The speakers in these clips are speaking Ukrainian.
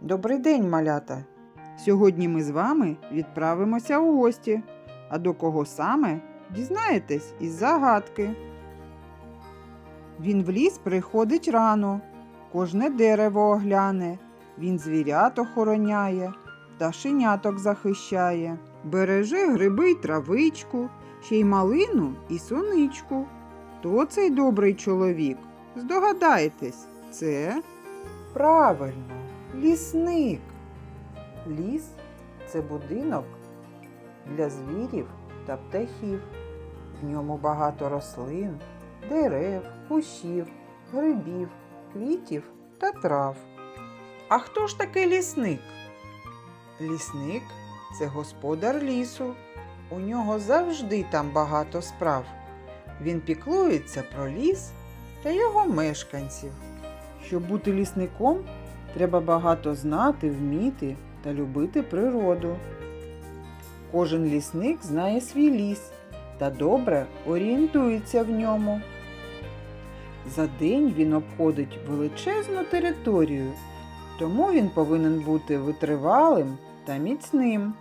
Добрий день, малята! Сьогодні ми з вами відправимося у гості. А до кого саме дізнаєтесь із загадки. Він в ліс приходить рано, кожне дерево огляне, він звірят охороняє, пташеняток захищає, береже гриби й травичку, ще й малину і соничку. Хто цей добрий чоловік? Здогадайтесь, це правильно, лісник. Ліс це будинок для звірів та птахів. В ньому багато рослин, дерев, кущів, грибів, квітів та трав. А хто ж такий лісник? Лісник це господар лісу. У нього завжди там багато справ. Він піклується про ліс та його мешканців. Щоб бути лісником, треба багато знати, вміти та любити природу. Кожен лісник знає свій ліс та добре орієнтується в ньому. За день він обходить величезну територію, тому він повинен бути витривалим та міцним.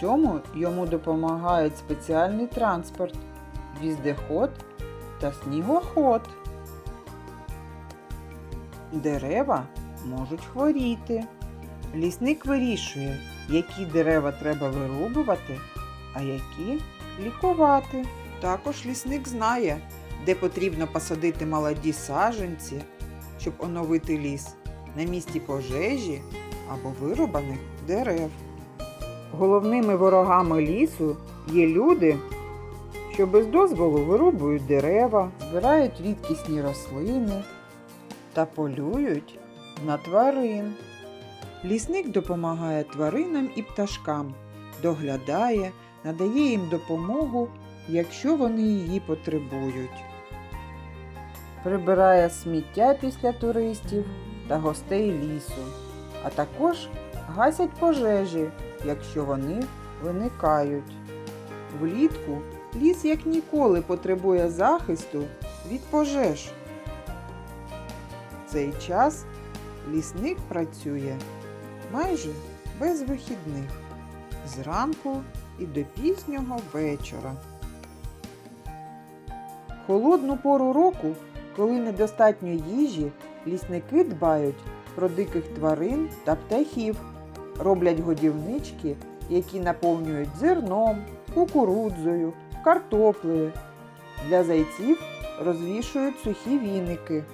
Цьому йому допомагають спеціальний транспорт, віздеход та снігоход. Дерева можуть хворіти. Лісник вирішує, які дерева треба вирубувати, а які лікувати. Також лісник знає, де потрібно посадити молоді саджанці, щоб оновити ліс на місці пожежі або вирубаних дерев. Головними ворогами лісу є люди, що без дозволу вирубують дерева, збирають рідкісні рослини та полюють на тварин. Лісник допомагає тваринам і пташкам, доглядає, надає їм допомогу, якщо вони її потребують. Прибирає сміття після туристів та гостей лісу, а також гасять пожежі, якщо вони виникають. Влітку ліс як ніколи потребує захисту від пожеж. Цей час лісник працює майже без вихідних зранку і до пізнього вечора. Холодну пору року, коли недостатньо їжі, лісники дбають про диких тварин та птахів, роблять годівнички, які наповнюють зерном, кукурудзою, картоплею. Для зайців розвішують сухі віники.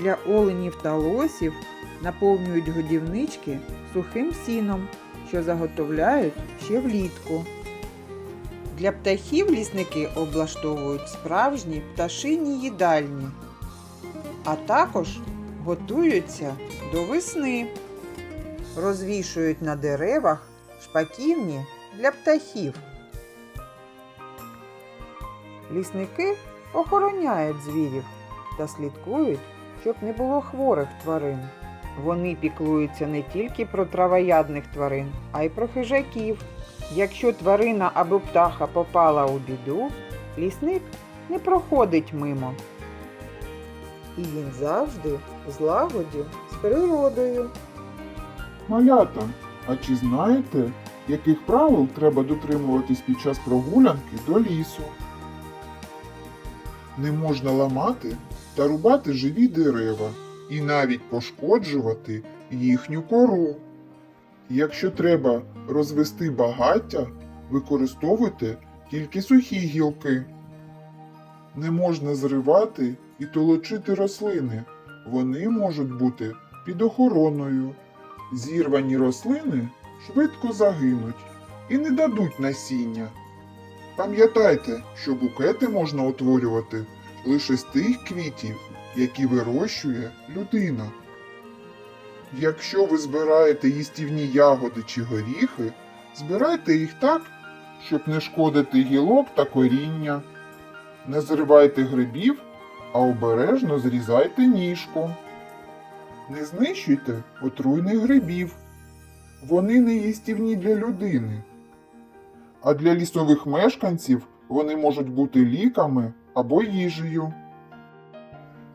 Для оленів та лосів наповнюють годівнички сухим сіном, що заготовляють ще влітку. Для птахів лісники облаштовують справжні пташині їдальні, а також готуються до весни. Розвішують на деревах шпаківні для птахів. Лісники охороняють звірів та слідкують, щоб не було хворих тварин. Вони піклуються не тільки про травоядних тварин, а й про хижаків. Якщо тварина або птаха попала у біду, лісник не проходить мимо. І він завжди в злагоді з природою. Малята, а чи знаєте, яких правил треба дотримуватись під час прогулянки до лісу? Не можна ламати та рубати живі дерева і навіть пошкоджувати їхню кору. Якщо треба розвести багаття, використовуйте тільки сухі гілки. Не можна зривати і толочити рослини. Вони можуть бути під охороною. Зірвані рослини швидко загинуть і не дадуть насіння. Пам'ятайте, що букети можна утворювати лише з тих квітів, які вирощує людина. Якщо ви збираєте їстівні ягоди чи горіхи, збирайте їх так, щоб не шкодити гілок та коріння. Не зривайте грибів, а обережно зрізайте ніжку. Не знищуйте отруйних грибів. Вони не їстівні для людини. А для лісових мешканців вони можуть бути ліками або їжею.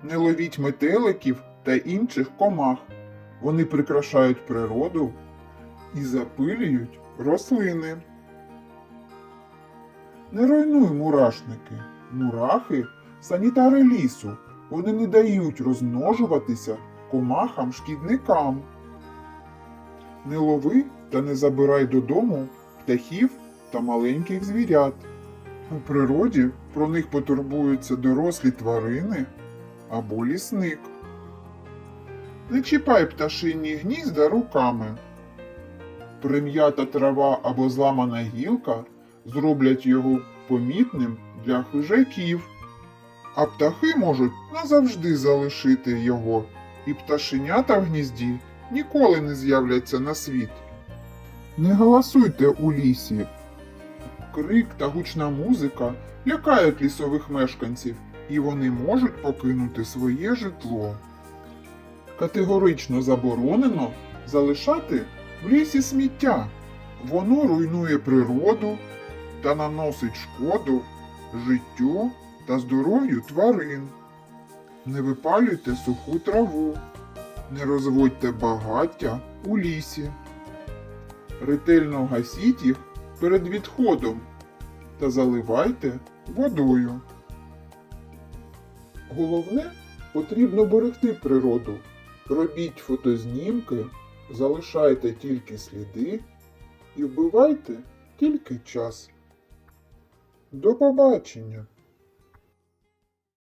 Не ловіть метеликів та інших комах. Вони прикрашають природу і запилюють рослини. Не руйнуй мурашники. Мурахи санітари лісу. Вони не дають розмножуватися комахам-шкідникам. Не лови та не забирай додому птахів та маленьких звірят. У природі про них потурбуються дорослі тварини або лісник. Не чіпай пташині гнізда руками. Прим'ята трава або зламана гілка зроблять його помітним для хижаків, а птахи можуть назавжди залишити його, і пташенята в гнізді ніколи не з'являться на світ. Не галасуйте у лісі. Крик та гучна музика лякають лісових мешканців, і вони можуть покинути своє житло. Категорично заборонено залишати в лісі сміття. Воно руйнує природу та наносить шкоду життю та здоров'ю тварин. Не випалюйте суху траву, не розводьте багаття у лісі. Ретельно гасіть їх перед відходом та заливайте водою. Головне, потрібно берегти природу. Робіть фотознімки, залишайте тільки сліди і вбивайте тільки час. До побачення!